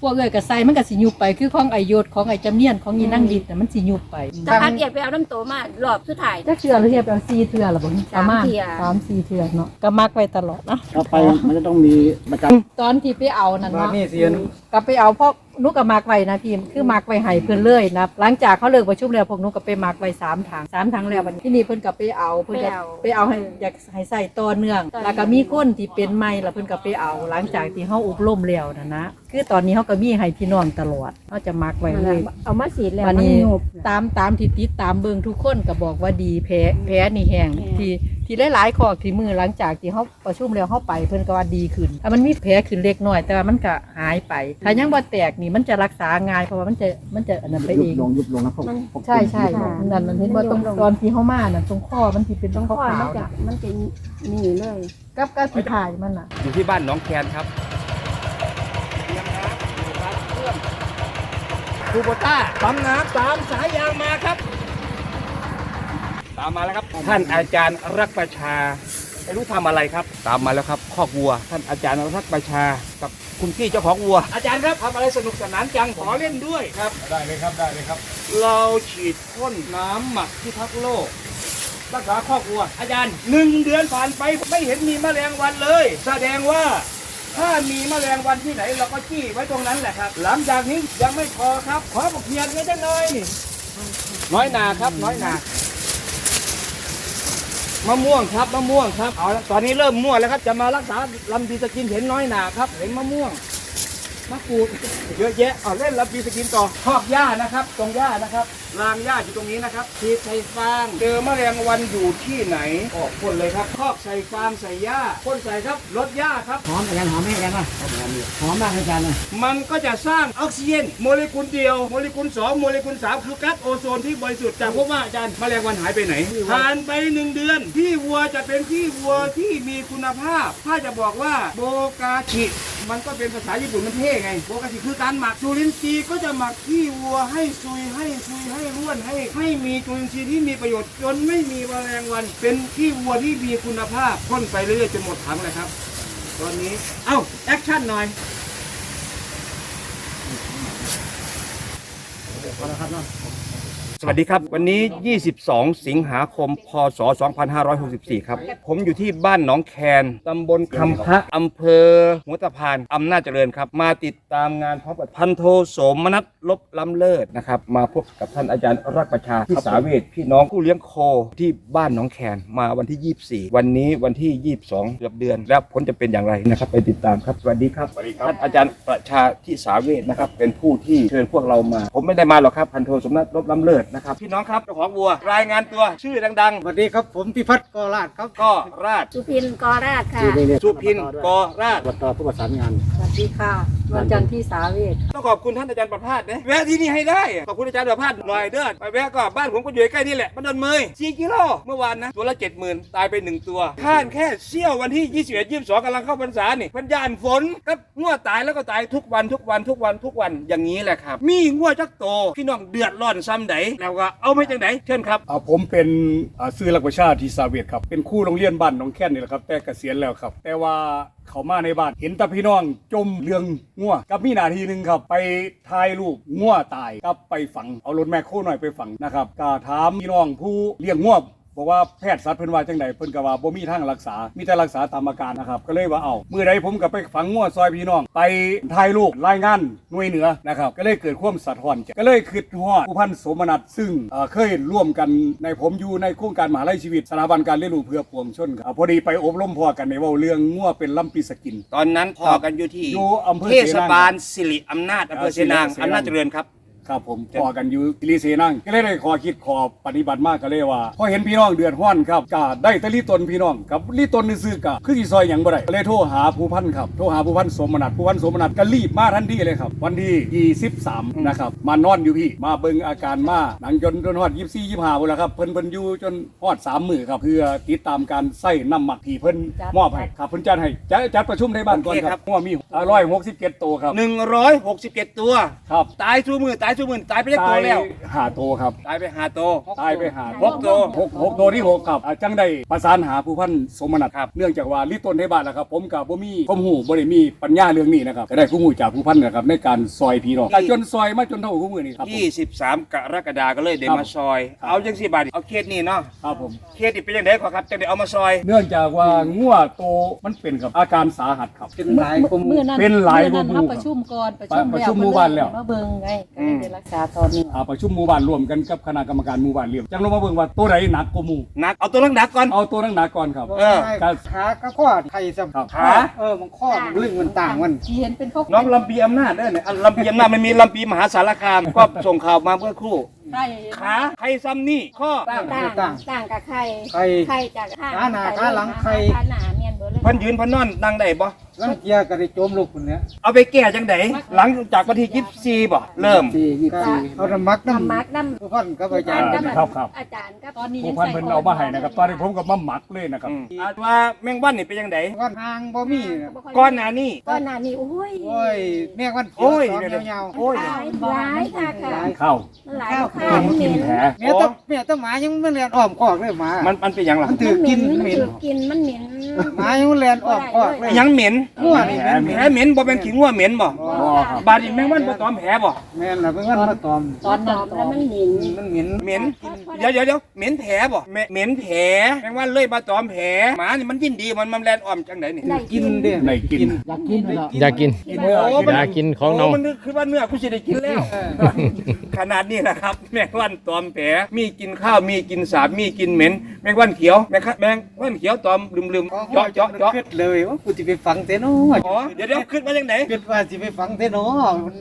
พวกเอ้ยก็ใส่มันก็สิยุบไปคือของไอยศของไอจำเนียนของอีนั่งดิดน่ะมันสิยุบไปถ้าพักเอียดไปเอาน้ำโตมารอบสุดท้าย จักเทื่อหรือเทียบเอา4เทื่อล่ะบ่ประมาณสามเทื่อ สามสี่เทื่อเนาะก็มักไว้ตลอดนะต่อไปมันจะต้องมีประจตอนที่ไปเอานั่นว่าเนาะนี่เสียนก็ไปเอาพวกนุกก็มักไว้นะพี่คือมักไว้ให้เพิ่นเลยนะหลังจากเขาเลิกประชุมแล้วพวกนุกก็ไปมักไว้สามถังสามถังแล้วบัดนี้ที่นี่เพิ่นก็ไปเอาเพิ่นก็ไปเอาให้อยากให้ใส่ต่อเนื่อง แล้วก็มีคนที่เป็นใหม่แล้วเพิ่นก็ไปเอา หลังจากที่เฮาอบรมแล้วนะนะคือตอนนี้เฮาก็มีให้พี่น้องตลอดเฮาจะมักไว้เลยเอามาสีดแล้ววันมันนี้หยุบตามตามที่ติดตามเบิ่งทุกคนก็บอกว่าดีแพ้แพ้นี่แห้งแห้งที่ ที่หลายๆข้อที่มือหลังจากที่เฮาประชุมแล้วเฮาไปเพิ่นก็ว่าดีขึ้นถ้ามันมีแผลขึ้นเล็กน้อย แต่ว่ามันก็หายไป ถ้ายังบ่แตกนี่มันจะรักษาง่ายเพราะว่ามันจะมันจะอันนั้นไปยุเอบงลงยุบลงนะพวกพวกใช่ใช่นั่นมันเห็นบ่ตรงตอนที่เฮามาน่ะตรงข้อมันสิเป็นตต้รองงข้อคอยขามันวจะน่ะมันจะหนีเลยกับกับที่ถ่ายมันน่ะ อยู่ที่บ้านหน้องแคนครับคูโบต้าปั๊มน้ำตามสายยางมาครับ ตามมาแล้วครับ ท่านอาจารย์รักประชาไม่รู้ทำอะไรครับ ตามมาแล้วครับคอกวัว ท่านอาจารย์รักประชา กับคุณพี่เจ้าของวัว อาจารย์ครับทำอะไรสนุกสนานจังขอเล่นด้วยครับ ได้เลยครับได้เลยครับ เราฉีดพ่นน้ำหมักที่พักโลกรักษาครอบครัว อาจารย์หนึ่งเดือนผ่านไปไม่เห็นมีแมลงวันเลย แสดงว่าถ้ามีแมลงวันที่ไหนเราก็จี้ไว้ตรงนั้นแหละครับ หลังจากนี้ยังไม่พอครับ ขอบอกเพียงนิดหน่อยนี่น้อยนาครับน้อยนา มะม่วงครับมะม่วงครับเอาละตอนนี้เริ่มม่วงแล้วครับจะมารักษาลำดีสกินเห็นน้อยหนาครับ เห็นมะม่วงมะกรูดเยอะแยะเอาเล่นลำดีสกินต่อคอกหญ้านะครับ ตรงหญ้านะครับรางหญ้าอยู่ตรงนี้นะครับฉีดใส่ฟางเจอแมลงวันอยู่ที่ไหนออกพ่นเลยครับคอกใส่ฟางใส่หญ้าพ่นใส่ครับลดหญ้าครับ หอมอาจารย์หอมไหมอาจารย์ป่ะหอมมากอาจารย์เลยมันก็จะสร้างออกซิเจนโมเลกุลเดียวโมเลกุลสองโมเลกุลสามคือก๊าซโอโซนที่บริสุทธิ์จากพบว่าอาจารย์แมลงวันหายไปไหนผ่านไปหนึ่งเดือนที่วัวจะเป็นที่วัวที่มีคุณภาพ ถ้าจะบอกว่าโบกาชิมันก็เป็นภาษาญี่ปุ่นมันเท่ไงโบกาชิคือการหมักจุลินทรีย์ก็จะหมักที่วัวให้ซุยให้ซุยให้ให้ร่วนให้ให้มีจุลินทรีย์ที่มีประโยชน์จนไม่มีแมลงวัน เป็นที่วัวที่มีคุณภาพพ่นไปเรื่อยๆจนหมดถังเลยครับตอนนี้เอ้าแอคชั่นหน่อยพอแล้วครับเนาะ สวัสดีครับ วันนี้ 22 สิงหาคม พศ 2564 ครับ ผมอยู่ที่บ้านหนองแคนตำบลคำพระอำเภอหัวตะพานอำนาจเจริญครับ มาติดตามงานพร้อมกับพันโทโสมนัสลบล้ำเลิศนะครับ มาพบกับท่านอาจารย์รักประชาที่สาเวทพี่น้องผู้เลี้ยงโคที่บ้านหนองแคนมาวันที่ 24 วันนี้วันที่ 22 เกือบเดือน แล้วผลจะเป็นอย่างไรนะครับไปติดตามครับ สวัสดีครับ ท่านอาจารย์ประชาที่สาเวทนะครับเป็นผู้ที่เชิญพวกเรามา ผมไม่ได้มาหรอกครับพันโทสมนัสลบล้ำเลิศนะครับ พี่น้องครับเจ้าของวัว รายงานตัวชื่อดังสวัสดีครับผมพิพัฒน์กอราชครับๆ ก็ราชสุพินกอราชค่ะสุพินกอราช อบตผู้ประสานงาน สวัสดีค่ะ วันจันทร์ที่สาเวทต้องขอบคุณท่านอาจารย์ประภาสนะแวะที่นี่ให้ได้ขอบคุณอาจารย์ประภาสหน่อยเด้อไปแวะก็บ้านผมก็อยู่ใกล้นี่แหละมันเดินเมย4กิโลเมื่อวานนะตัวละ70,000ตายไป1ตัวข้านแค่เสี้ยววันที่21 22กำลังเข้าพรรษานี่พันยานฝนก็งัวตายแล้วก็ตายทุกวันทุกวันทุกวันทุกวันอย่างนี้แหละครับ มีงัวจักโตพี่น้องเดือดร้อนซ้ำไหนแล้วก็เอาไม่จังไหนเชิญครับอ่าผมเป็นอ่าซื้อหลักประชาที่สาเวตครับเป็นครู่โรงเรียนบ้านหนองแค่นนี่แหละครับแต่เกษียณแล้วครับ แต่ว่า เขามาในบ้าน เห็นตาพี่น้องจมเรืองงัวกับมีนาทีหนึ่งครับ ไปถ่ายรูปงัวตายกับไปฝังเอารถแมคโครหน่อยไปฝังนะครับก็ถามพี่น้องผู้เลี้ยงงัว บอกว่าแพทย์สัตว์เพิ่นว่าจังไดเพิ่นก็ว่าบ่มีทางรักษา มีแต่รักษาตามอาการนะครับ ก็เลยว่าเอามื้อใดผมก็ไปฝังงัวซอยพี่น้อง ไปถ่ายรูปรายงานหน่วยเหนือนะครับก็เลยเกิดความสะท้อนใจก็เลยคิดฮอดผู้พันโสมนัสซึ่งเอ่อเคยร่วมกันในผมอยู่ในโครงการมหาลัยชีวิตสถาบันการเรียนรู้เพื่อปวงชนครับอ่าพอดีไปอบรมพอกันในเว่าเรื่องงัวเป็นลำปีสกิน ตอนนั้นพอกันอยู่ที่อยู่อำเภอเทเสนางศบาลสิริอำนาจอำเภอเสนางเสนางอำนาจเจริญครับ ครับผมพอกันอยู่กิริเซนั่งก็เลยได้ขอคิดขอปฏิบัติมากก็เลยว่าพอเห็นพี่น้องเดือดร้อนครับก็ได้แต่รีตนพี่น้องกับรีตนซื้อๆกะคือสิซอยหยังบ่ได้ก็เลยโทรหาผู้พันครับโทรหาผู้พันสมนัตผู้พันสมนัตก็รีบมาทันทีเลยครับ วันที่23นะครับมานอนอยู่พี่มาเบิ่งอาการมาหลังจนจนฮอด24 25พุ่นละครับเพิ่นเพิ่นอยู่จนฮอด3มื้อครับเพื่อติดตามการใส่น้ำหมักที่เพิ่นมอบให้ครับเพิ่นจัดให้จัดจัดประชุมในบ้านก่อนโอเคคครัรับบเพราะว่ามี167ตัวครับ167 ตัว ครับตายทุกมือตายทุกมื่นตายไปจักตัวแล้ว หาโตครับ ตายไปหาตัวตายไปหาหกตัว หกหกตัวที่หกครับอ่าจังได้ประสานหาผู้พันสมนัตครับ เนื่องจากว่าลิต้นในบ้านนะครับ ผมกับบ่มีความหูบ่ได้มีปัญญาเรื่องนี้นะครับก็ได้ผู้หูจากผู้พันนะครับในการซอยพี่น้องจนซอยมาจนเท่าคู่มือนี้ครับผมยี่สิบสามกรกฎาก็เลยเดครับมาซอยเอาจังสี่บาทเอาเคสนี่เนาะครับผม เคสนี่เป็นยังไงขอครับจังได้เอามาซอยเนื่องจากว่างัวโตมันเป็นครับอาการสาหัสครับ เป็นหลายกลุ่ม เมื่อนั้นเป็นหลายมื่อนั้นหมู่เขาประชุมก่อนประชุมประชุมหมู่บ้านแล้ว มาเบิ่งไงก็อืเลยมได้รักษาตอนนี้อ่าประชุมหมู่บ้านร่วมกันกับคณะกรรมการหมู่บ้านเรียมจังลงมาเบิ่งว่าตัวไหนหนักกว่าหมู่นักเอาตัวลังดักก่อน เอาตัวนั้นหนักก่อนครับ เออ ขาขาก็ข้อไทยซ้ำครับขาเออมันข้อมันลึงมันต่างมัน ที่เห็นเป็นเขาน้องลำปีอำนาจเด้อเนี่ยอันลำปีอำนาจมันมีลำปีมหาสารคาม ก็ส่งข่าวมาเมื่อครู่ใช่ขาใครซ้ำนี่ข้อต่างต่างต่างต่างกับไข่ใครไข่จากข้างขาหน้าขาหลังไข่ ขาหน้าเมียนเบอร์เลยเพันยืนเพันนอนนั่งได้บ่ ลังเกียร์ก็ได้โจมลูกคนเนี้ยเอาไปแก้จังไดหลังจากวันที่ยี่สิบสี่บ่เริ่ม สี่ยี่สี่เอาน้ำมักน้ทำมาร์กน้ำำทุกคนก็ไปอาจาจารนย์ก็ครับครับ อาจารย์ก็ตอนนี้ผู้ยังพันใส่เพิ่นเอามาให้นะครับ ตอนนี้ผมก็มาหมักเลยนะครับอืมอาจว่าแมงวันนี่เป็นยังไงวันหางบ่มีน่ะก้อนหนานี่ ก้อนหน้านี่โอ้ยโอ้ยแม่งวันเขีโอ้ยสองเดี๋ยวยาวโอ้ย หลายหลายค่ะค่ะเข้ามันหลายกว่าข้าวมันเหม็นแผลๆแม่ต้องแม่ต้องหมายังมันเรียนอ้อมคอกเลยหมา มันมันเป็นหยังล่ะมันถืมัอนเหกิม็นนมันเหม็นถือกินมันเหม็นหมายังมันเรียนอ้อมคอกเลย หยังเหม็นงัวนี่เหม็นแผลเหม็นบ่เป็นขี้งัวเหม็นบ่บ่ครับบาดนี้แมงวันบ่ตอมแผลบ่แม่นล่ะเป็นวันมาตอมตอนนั้นตอมแล้วมันเหม็นมันเหม็นเหม็นเดี๋ยวเดี๋ยวเดี๋ยวเหม็นแผลบ่เหม็นเหม็นแผลแมงวันเลยมาตอมแผลหมานี่มันยินดีมันมันแลนอ้อมจังไดนี่ได้กินเด้ในกินอยากกินอยากกินกินเนื้อกินอยากกินของน้องโมันนึกคือว่าเนื้อกูสิได้กินแล้วขนาดนี้นะครับ แมงวันตอมแผลมีกินข้าวมีกินสาบมีกินเหม็นแมงวันเขียวแมงคะแมงวันเขียวตอมลืมๆเจาะเจาะเจาะคิดเลยว่ากูจะไปฟังเต้นออ๋อเดี๋ยวเดี๋ยวขึ้นมาจังไหนคิดว่าสิไปฟังเต้นอ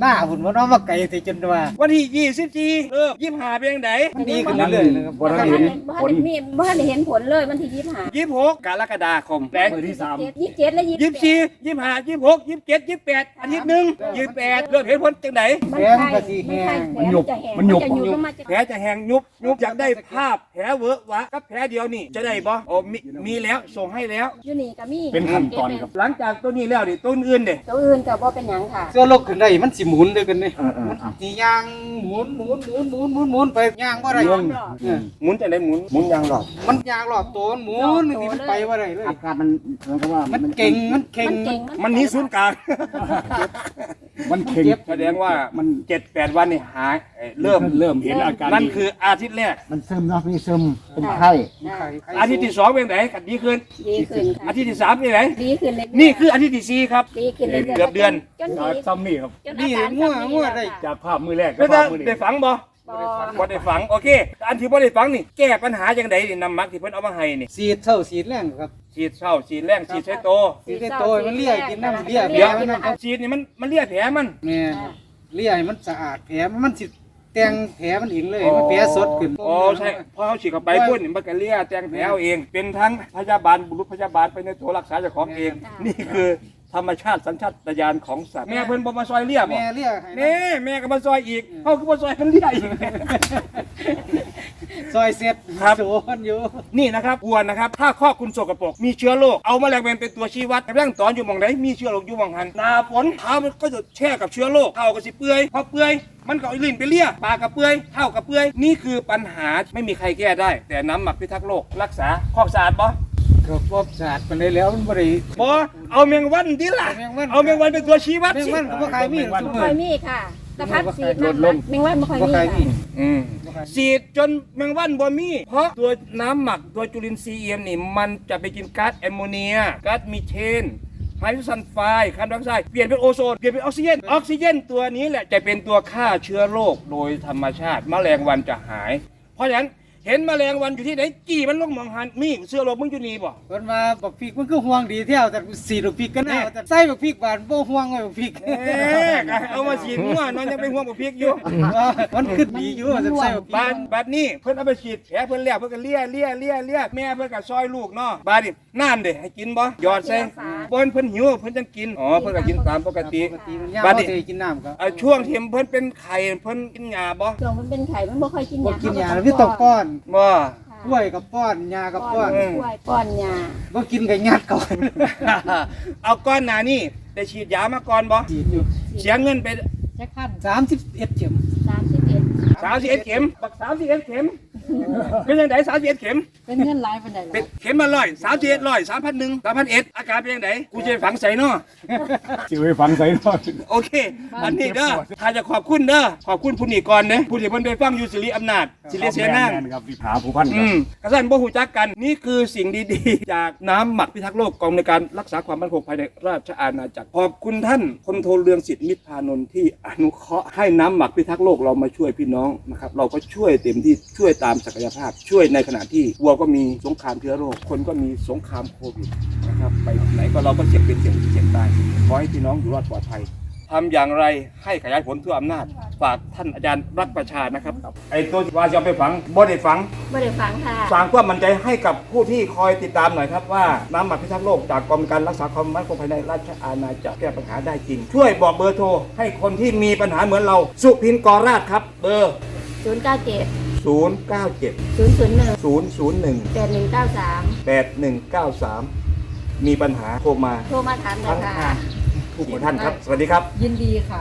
หน้าหุ่นว่าน้องมาไก่แต่จนว่า วันที่24เริ่ม25เป็นจังไดมันดีขึ้นเรื่อยๆเลยครับบ่ได้านเห็นบ้านมีบ้านเห็นผลเลยวันที่ยี่สิบห้า26กกรกฎาคมแต่มือที่สามยี่สิบเจ็ดและยี่สิบสี่ยี่สิบห้ายี่สิบหกยี่สิบเจ็ดยี่สิบแปดอาทิตย์หนึ่งยี่สิบแปดเริ่มเห็นผลจังไหนมันไข่มันไข่แผลจะแห้งมันหยุบมันจะแผลจะแห้งยุบยุบอยากได้ภาพแผลเวอะวะกับแผลเดียวนี่จะได้บ่โอ้มีมีแล้วส่งให้แล้วอยู่นี่ก็มีเป็นขั้นตอนครับหลังจากตัวนี้แล้วดิตัวอื่นเด้ตัวอื่นก็บ่เป็นหยังค่ะเสื้อลกขึ้นได้มันสิหมุนด้วยกันนี่มันสิย่างหมุนหมุนหมุนหมุนหมุนหมุนไปย่างบ่ได้ย่างเออหมุนจะได้หมุนหมุนยางหลอดมันย่างรอบตัวมันหมุนนี่มันไปบ่ได้เลยอาการมันเหมือนกับว่ามันเก่งมันเก่งมันเก่งมันหนีศูนย์กลาง มันเข่งแสดงว่ามันเจ็ดแปดวันนี่หายเอ่อเริ่มเริ่มเห็นอาการนั่นดีคืออาทิตย์แรกมันซึมเนาะมีซึมเป็นไข้อาทิตย์ที่สองเป็นไหนกันดีขึ้นดีขึ้นอาค่ะทิตย์ที่สามเป็นไหนดีขึ้นเลยนี่คืออาทิตย์ที่สี่ครับ ดีขึ้นเลยเกือบเดือน จนอ่าดีซ้ำนี่ครับจนอานี่การมั่วมั่วได้ จากภาพมือแรกกัแล้บวจะภาพมือนี้ได้ฝังบ่ บ่บ่ได้ฝังโอเค อันที่บ่ได้ฝังนี่แก้ปัญหาจังไดนี่น้ำมักที่เพิ่นเอามาให้นี่สีดเท่าสีดแรงครับฉีดเช้าฉีดแรงฉีดใช้โตสีดได้โตมันเลี่ยกินน้ำเลี่ยแผลเดี๋ยวมันนั่นฉีดนี่มันมันเลียแผลมันแม่เลี่ยให้มันสะอาดแผลมันสิแต่งแผลมันเองเลยมันแผลสดขึ้นอ๋อใช่พอเขาฉีดเข้าไปพุ่นนี่มันก็เลียแตงแผลเอาเอง เป็นทั้งพยาบาลบุรุษพยาบาลไปในตัวรักษาเจ้าของเอง นี่คือ ธรรมชาติสัญชาตญาณของสัตว์แม่เพิ่นบ่มาซอยเลียบ่แม่เลี่ยให้นะแน่แม่ก็มาซอยอีกเฮาก็มาซอยเพิ่นเลียอีก ซอยเสร็จครับโดนอยู่ นี่นะครับอวนนะครับ ถ้าข้อคุณสกปรกมีเชื้อโรคเอาแมลงวันเป็นตัวชี้วัดแมลงตอนอยู่หมองไหนมีเชื้อโรคอยู่หมองหันหนาฝนเท้ามันก็จะแช่กับเชื้อโรคเท้าก็สิเปื่อยพอเปื่อยมันก็เอาลิ้นไปเลียปากกับเปื่อยเท้ากับเปื่อยนี่คือปัญหาไม่มีใครแก้ได้ แต่น้ำหมักพิทักษ์โรครักษาข้อสะอาดบ่ ก็พบสะอาดไปเลยแล้วมันบ่ได้บ่เอาแมงวันดิล่ะ แมงวัน เอาแมงวันเป็นตัวชี้วัดแมงสิวันก็บ่ขายมีดทุกบ่มื้ค่ออยมีค่ะตะพัดสีน้ำแมงวันบ่ค่อยบ่มีขายมีค่ะดอืมฉีดจนแมงวันบ่มี เพราะตัวน้ำหมักตัวจุลินทรีย์เอียมนี่มันจะไปกินก๊าซแอมโมเนียก๊าซมีเทนไฮโดรซัลไฟด์คาร์บอนไดออกไซด์เปลี่ยนเป็นโอโซนเปลี่ยนเป็นออกซิเจนออกซิเจนตัวนี้แหละจะเป็นตัวฆ่าเชื้อโรคโดยธรรมชาติแมลงวันจะหาย เพราะฉะนั้น เห็นแมลงวันอยู่ที่ไหนกี่มันลงมองหันมีเสื้อโรคมึงอยู่นี่บ่เพิ่นว่าบักพริกมันคือห่วงดีเที่ยวแต่สีบักพริกก็น่าแต่ใส่บักพริกบานบ่ห่วงไว้บักพริกเอ๊ะเอามาฉีดมั่วนอนยังไปห่วงบ่พริกอยู่ว่ามันขึ้นดีอยู่แต่ใส่บักพริบากดบาดนี้เพิ่นเอาไปฉีดแผลเพิ่นแล้วเพิ่นก็เลี่ยเลี่ยเลี่ยเลี่ยแม่เพิ่นก็ซอยลูกเนาะบาดนี่น้ำเด้ให้กินบ่หยอดใส่เพิ่นเพิ่นหิวเพิ่นจังกินอ๋อเพิ่นก็กินตามปกติปกติมันยามบาดบ่นี้ได้กินน้ำก็เอาช่วงที่เพิ่นเป็นไข้เพิ่นกินยาบ่ช่วงมันเป็นไข่มันบ่ค่อยกินบ่ยากินยาแล้วพี่ต้องป้อนบ่ กล้วยกับป้อนยากับป้อนป้อนกล้วยป้อนยาบ่กินก็ยัดก่อนเอาก้อนหน้านี่ได้ฉีดยามาก่อนบ่ฉีดอยู่เสียเงินไปแจ็คขั้นสามสิบเอ็ดเข็มสามสิบเอ็ดสามสิบเอ็ดเข็มบักสามสิบเอ็ดเข็มเป็นยังไงสามสิบเอ็ดเข็ม เป็นเงินหลายปานใดเป็นล่ะเข็มมาร้อยสามสิบเอ็ดร้อยสามพันหนึ่งสามพันเอ็ดอาการเป็นยังไงกูจะไปฝังใส่เนาะสิไว้ฟังใส่หน่อยโอเค อันนี้เด้อถ้าจะขอบคุณเด้อ ขอบคุณผู้นี้ก่อนเด้อผู้ที่เพิ่นได้ฟังอยู่สิริอำนาจ สิริเสียนางแม่ๆครับที่หาผู้พันคอืรับมกระสันบ่หูจักกันนี่คือสิ่งดีๆ จากน้ำหมักพิทักษ์โลกกองในการรักษาความมั่นคงภายในราชอาณาจักรขอบคุณท่านพลโทเรืองสิทธิ์มิตรพานนท์ที่อนุเคราะห์ให้น้ำหมักพิทักษ์โลกเรามาช่วยพี่น้องนะครับเราก็ช่วยเต็มที่ช่วยตามศักยภาพ ช่วยในขณะที่วัวก็มีสงครามเชื้อโรค คนก็มีสงครามโควิดนะครับไปไหนก็เราก็เจ็บเป็นเสี่ยงเสี่ยงตายขอให้พี่น้องอยู่รอดปลอดภัยทำอย่างไรให้ขยายผลทั่วอำนาจ ฝากท่านอาจารย์รัฐประชานะครับ ไอ้ตัวที่ว่าจะเอาไปฝังบ่ได้ฝังไม่ได้ฟังค่ะสร้างความมั่นใจให้กับผู้ที่คอยติดตามหน่อยครับว่าน้ำหมักพิทักษ์โลกจากกรมการรักษาความมั่นคงภายในราชอาณาจักรแก้ปัญหาได้จริง ช่วยบอกเบอร์โทรให้คนที่มีปัญหาเหมือนเรา สุพินกรราชครับ เบอร์ศูนย์เก้าเจ็ด 097ศูนย์ศูนย์หนึ่ง001แปดหนึ่งเก้าสาม8193 มีปัญหาโทรมาโทรมาถามเลทั้ยงค่ะ ห้าทุกท่านครับ สวัสดีครับ ยินดีค่ะ